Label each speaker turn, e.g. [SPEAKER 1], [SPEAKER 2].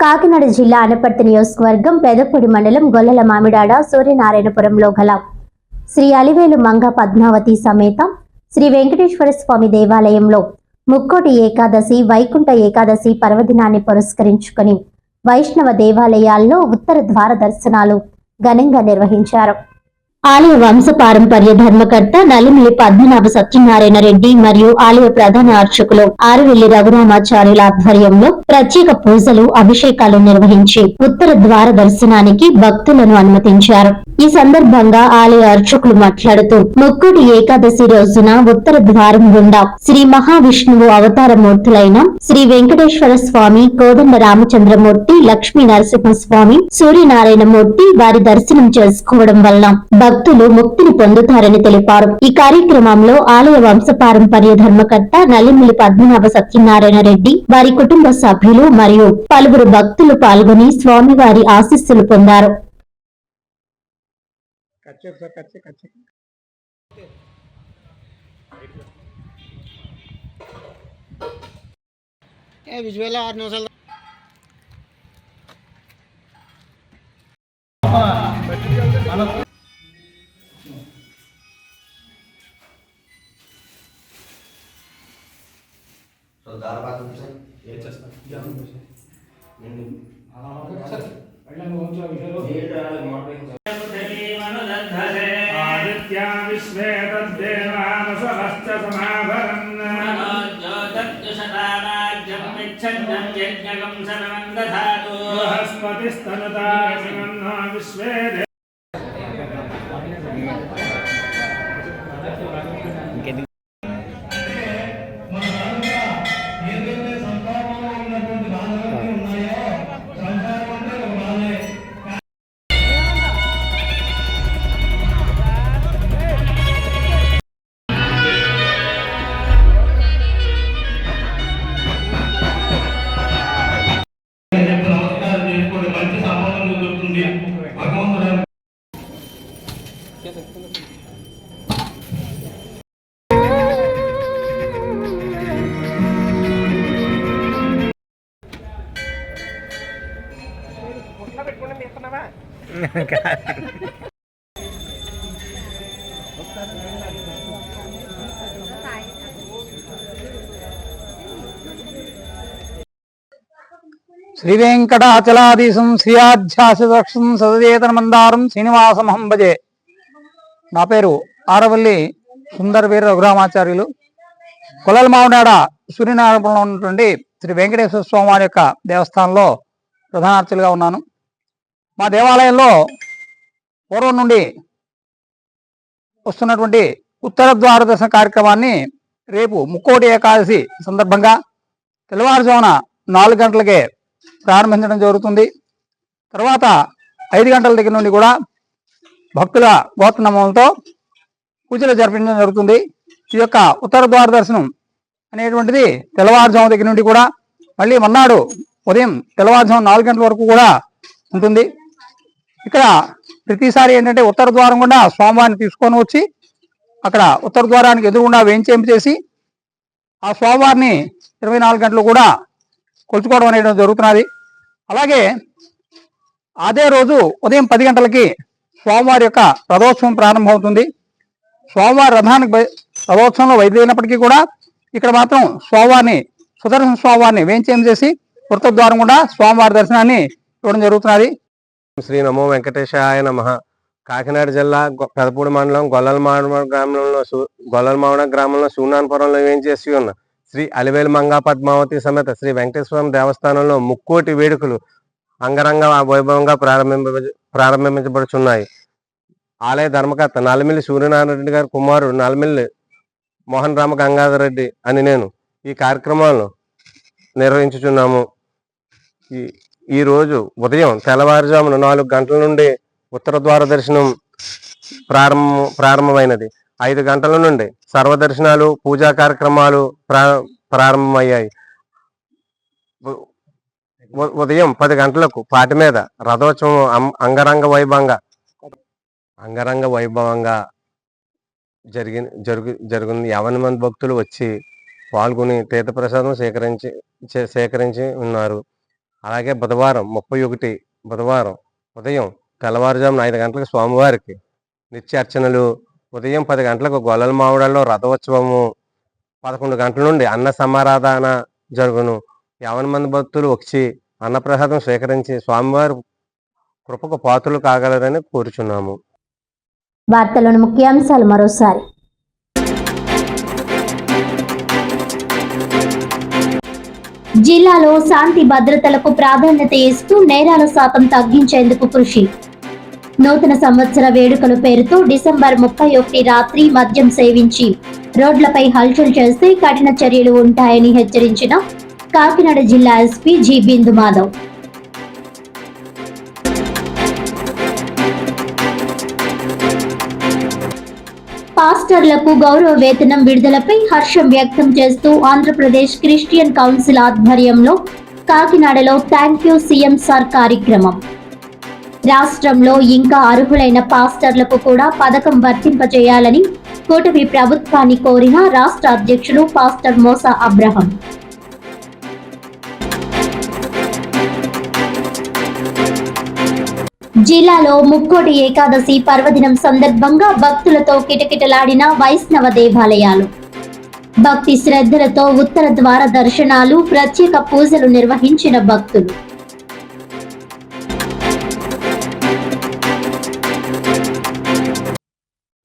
[SPEAKER 1] కాకినాడ జిల్లా అనపర్తి నియోజకవర్గం పెదపొడి మండలం గొల్లల మామిడాడ సూర్యనారాయణపురంలో గల. శ్రీ అలివేలు మంగ పద్మావతి సమేత శ్రీ వెంకటేశ్వర స్వామి దేవాలయంలో ముక్కోటి ఏకాదశి వైకుంఠ ఏకాదశి పర్వదినాన్ని పురస్కరించుకుని వైష్ణవ దేవాలయాల్లో ఉత్తర ద్వార దర్శనాలు ఘనంగా నిర్వహించారు. ఆలయ వంశపారంపర్య ధర్మకర్త నలిమిలి పద్మనాభ సత్యనారాయణ రెడ్డి మరియు ఆలయ ప్రధాన అర్చకులు ఆరువెల్లి రఘురామాచార్యుల ఆధ్వర్యంలో ప్రత్యేక పూజలు అభిషేకాలు నిర్వహించి ఉత్తర ద్వార దర్శనానికి భక్తులను అనుమతించారు. ఈ సందర్భంగా ఆలయ అర్చకులు మాట్లాడుతూ ముక్కుటి ఏకాదశి రోజున ఉత్తర ద్వారం గుండా శ్రీ మహావిష్ణువు అవతార మూర్తులైన శ్రీ వెంకటేశ్వర స్వామి కోదండ రామచంద్రమూర్తి లక్ష్మీ నరసింహస్వామి సూర్యనారాయణమూర్తి వారి దర్శనం చేసుకోవడం వలన భక్తులు ముక్తిని పొందుతారని తెలిపారు. ఈ కార్యక్రమంలో ఆలయ వంశపారంపర్య ధర్మకర్త నల్లిమిల్లి పద్మనాభ సత్యనారాయణ రెడ్డి వారి కుటుంబ సభ్యులు మరియు పలువురు భక్తులు పాల్గొని స్వామివారి ఆశీస్సులు పొందారు.
[SPEAKER 2] కట్ చేయి సార్ కట్ చేయి కట్ చేయి ఏ విజువల్ ఆరు నిమిషాలు
[SPEAKER 3] ఆదిత్యా బృహస్పతిస్తనుతారసిమన్నో విశ్వే దే-
[SPEAKER 4] నమస్కారం దొరుకుతుంది భగవంతుడు
[SPEAKER 2] శ్రీ వెంకటాచలాదీశం శ్రీయాధ్యాసదక్షం సదచేతన మందారం శ్రీనివాసమహం భజే. నా పేరు ఆరవల్లి సుందర వీర రఘురామాచార్యులు. కొలల మావునాడ సూర్యనారాయణపురంలో ఉన్నటువంటి శ్రీ వెంకటేశ్వర స్వామి వారి యొక్క దేవస్థానంలో ప్రధానార్చులుగా ఉన్నాను. మా దేవాలయంలో పూర్వం నుండి వస్తున్నటువంటి ఉత్తర ద్వార దర్శన కార్యక్రమాన్ని రేపు ముక్కోటి ఏకాదశి సందర్భంగా తెల్లవారుజామున నాలుగు గంటలకే ప్రారంభించడం జరుగుతుంది. తర్వాత ఐదు గంటల దగ్గర నుండి కూడా భక్తుల గోత్రనామంతో పూజలు జరిపించడం జరుగుతుంది. ఈ యొక్క ఉత్తర ద్వార దర్శనం అనేటువంటిది తెల్లవారుజాము దగ్గర నుండి కూడా మళ్ళీ మన్నాడు ఉదయం తెల్లవారుజాము నాలుగు గంటల వరకు కూడా ఉంటుంది. ఇక్కడ ప్రతిసారి ఏంటంటే ఉత్తర ద్వారం గుండా స్వామివారిని తీసుకొని వచ్చి అక్కడ ఉత్తర ద్వారానికి ఎదురుగుండా వేయించేంపు చేసి ఆ స్వామివారిని ఇరవై నాలుగు గంటలు కూడా కొలుచుకోవడం అనేది జరుగుతున్నది. అలాగే అదే రోజు ఉదయం పది గంటలకి స్వామివారి యొక్క రథోత్సవం ప్రారంభమవుతుంది. స్వామివారి రథానికి రథోత్సవంలో బయలుదేరినప్పటికీ కూడా ఇక్కడ మాత్రం స్వామివారిని సుదర్శన స్వామివారిని వేంచేం చేసి వృత్తద్వారం కూడా స్వామివారి దర్శనాన్ని ఇవ్వడం జరుగుతున్నది.
[SPEAKER 5] శ్రీ నమో వెంకటేశాయ నమ. కాకినాడ జిల్లా గొ- పెదపూడి మండలం గొల్లలమాడ గ్రామంలో సు- గొల్లలమాడ గ్రామంలో సూనాన్పురంలో ఏం చేసి శ్రీ అలివేలు మంగా పద్మావతి సమేత శ్రీ వెంకటేశ్వరం దేవస్థానంలో ముక్కోటి వేడుకలు అంగరంగ వైభవంగా ప్రారంభింప ప్రారంభించబడుచున్నాయి ఆలయ ధర్మకర్త నల్లమిల్లి సూర్యనారాయణ రెడ్డి గారి కుమారుడు నల్లమిల్లి మోహన్ రామ గంగాధర్ రెడ్డి అని నేను ఈ కార్యక్రమాలను నిర్వహించుచున్నాము. ఈ ఈరోజు ఉదయం తెల్లవారుజామున నాలుగు గంటల నుండి ఉత్తర ద్వార దర్శనం ప్రారంభం ప్రారంభమైనది. ఐదు గంటల నుండి సర్వదర్శనాలు పూజా కార్యక్రమాలు ప్రా ప్రారంభమయ్యాయి. ఉదయం పది గంటలకు పాటి మీద రథోత్సవం అం- అంగరంగ వైభవంగా అంగరంగ వైభవంగా జరిగి జరుగు జరుగుతుంది యావన మంది భక్తులు వచ్చి పాల్గొని తీర్థప్రసాదం సేకరించి చే- సేకరించి ఉన్నారు. అలాగే బుధవారం ముప్పై ఒకటి బుధవారం ఉదయం తెల్లవారుజామున ఐదు గంటలకు స్వామివారికి నిత్య అర్చనలు ఉదయం పది గంటలకు గొల్లల మామిడాల్లో రథోత్సవము పదకొండు గంటల నుండి అన్న సమారాధన జరుగును. యావన మంది భక్తులు వచ్చి అన్నప్రసాదం స్వీకరించి స్వామివారి కృపకు పాత్రలు కాగలరని కోరుచున్నాము.
[SPEAKER 1] వార్తలోని ముఖ్యాంశాలు మరోసారి. జిల్లాలో శాంతి భద్రతలకు ప్రాధాన్యత ఇస్తూ నేరాల శాతం తగ్గించేందుకు కృషి. నూతన సంవత్సర వేడుకల పేరుతో డిసెంబర్ ముప్పై ఒకటి రాత్రి మద్యం సేవించి రోడ్లపై హల్చల్ చేస్తే కఠిన చర్యలు ఉంటాయని హెచ్చరించిన కాకినాడ జిల్లా ఎస్పీ జి బిందు మాధవ్. పాస్టర్లకు గౌరవ వేతనం విడుదలపై హర్షం వ్యక్తం చేస్తూ ఆంధ్రప్రదేశ్ క్రిస్టియన్ కౌన్సిల్ ఆధ్వర్యంలో కాకినాడలో థ్యాంక్ యూ సీఎం సార్ కార్యక్రమం. రాష్ట్రంలో ఇంకా అర్హులైన పాస్టర్లకు కూడా పథకం వర్తింపజేయాలని కూటమి ప్రభుత్వాన్ని కోరిన రాష్ట్ర అధ్యక్షులు పాస్టర్ మోసా అబ్రహం. జిల్లాలో ముక్కోటి ఏకాదశి పర్వదినం సందర్భంగా భక్తులతో కిటకిటలాడిన వైష్ణవ దేవాలయాలు. భక్తి శ్రద్ధలతో ఉత్తర ద్వార దర్శనాలు ప్రత్యేక పూజలు నిర్వహించిన భక్తులు.